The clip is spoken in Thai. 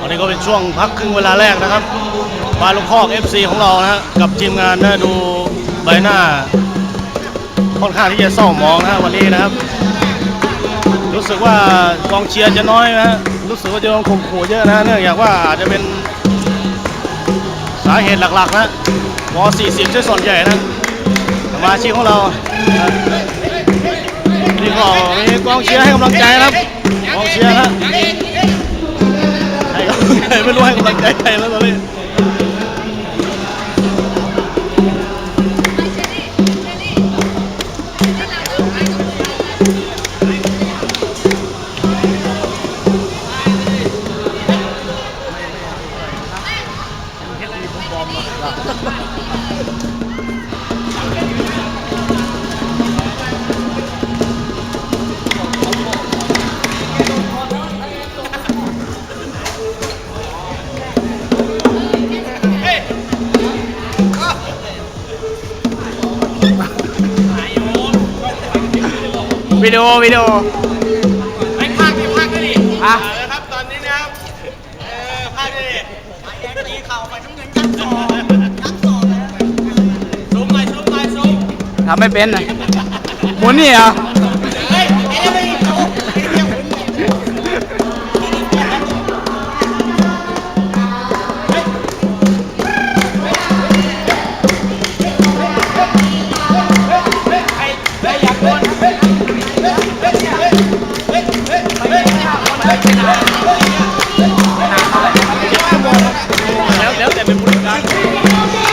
อันนี้ก็เป็นช่วงพักครึ่งเวลาแรกนะครับบาลุงคอก FC ของเรานะฮะกับทีมงานนะดูใบหน้า ค่อนข้างที่จะเศร้ามองนะฮะวันนี้นะครับ รู้สึกว่ากองเชียร์จะน้อยนะฮะรู้สึกว่าจะโดนข่มขู่เยอะนะเนื่องจากว่าอาจจะเป็นสาเหตุหลักๆนะวอ40 ใช่ส่วนใหญ่นะสมาชิกของเรานะนี่ก็มีกองเชียร์ให้กำลังใจนะครับกองเชียร์นะ ให้กำลังใจไม่รู้ให้กำลังใจใครแล้วตอนนี้ วิดีโอวิดีโอไอ้ภาคดิภาคดิอะนะครับตอนนี้นะครับเออภาคดิแดงตีเข่าไปน้ำเงินยักษ์ศอกยักษ์ศอกนะซูมหน่อยซูมหน่อยซูมทำไม่เป็นนะหมุนนี่เหรอ แล้วแล้วแต่เป็นผู้จัดการ